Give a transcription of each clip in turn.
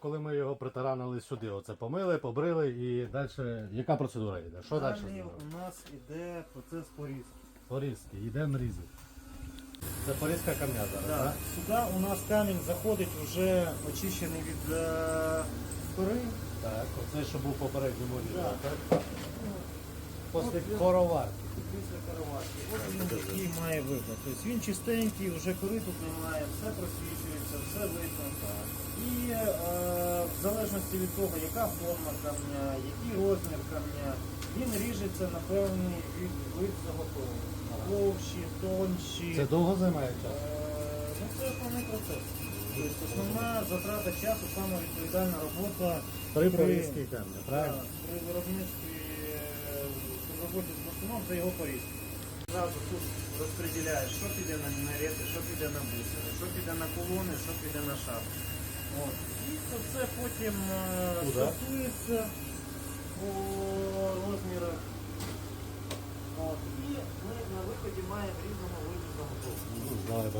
Коли ми його притаранили сюди, оце помили, побрили і далі. Яка процедура йде? Що далі? Далі у нас іде процес порізки. Порізки, йдемо різати. Це порізка камня зараз, Да. так? Сюди у нас камінь заходить вже очищений від е, кори. Так, оце що був попередній морі, Да. так? Після короварки. Після каравашки. От він такий має вигляд. Тобто він чистенький, вже кори тут немає, все просвічується, все видно. І е, в залежності від того, яка форма камня, який розмір камня, він ріжеться на певний від, вид заготовки. Довші, тонші. Це довго займає час? Е, Ну, це основний процес. Тобто основна затрата часу, саме відповідальна робота При порізці камня, правильно? при виробництві е, при роботі з бурштином це його порізка. Зразу тут розподіляєш, що піде на мінарети, що піде на бусини, що піде на колони, що піде на шапки. От. І це все потім е, Куда? по розмірах. От. І ми на виході маємо різного виду. Тобто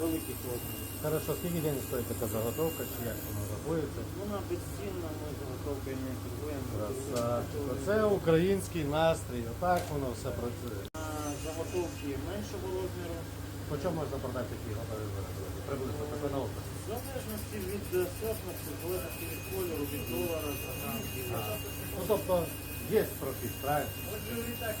великих розмірів. Хорошо, скільки день стоїть така заготовка, чи як воно рахується? Вона безцінна, ми заготовкою не торгуємо. Це український настрій, отак воно все працює. Заготовки меншого розміру. По чому можна продати такі готові вироби? Приблизно таке на опис. В залежності від сотності, сортності, в залежності від кольору, від долара, Ну тобто є профіт, правильно? Отже, і так,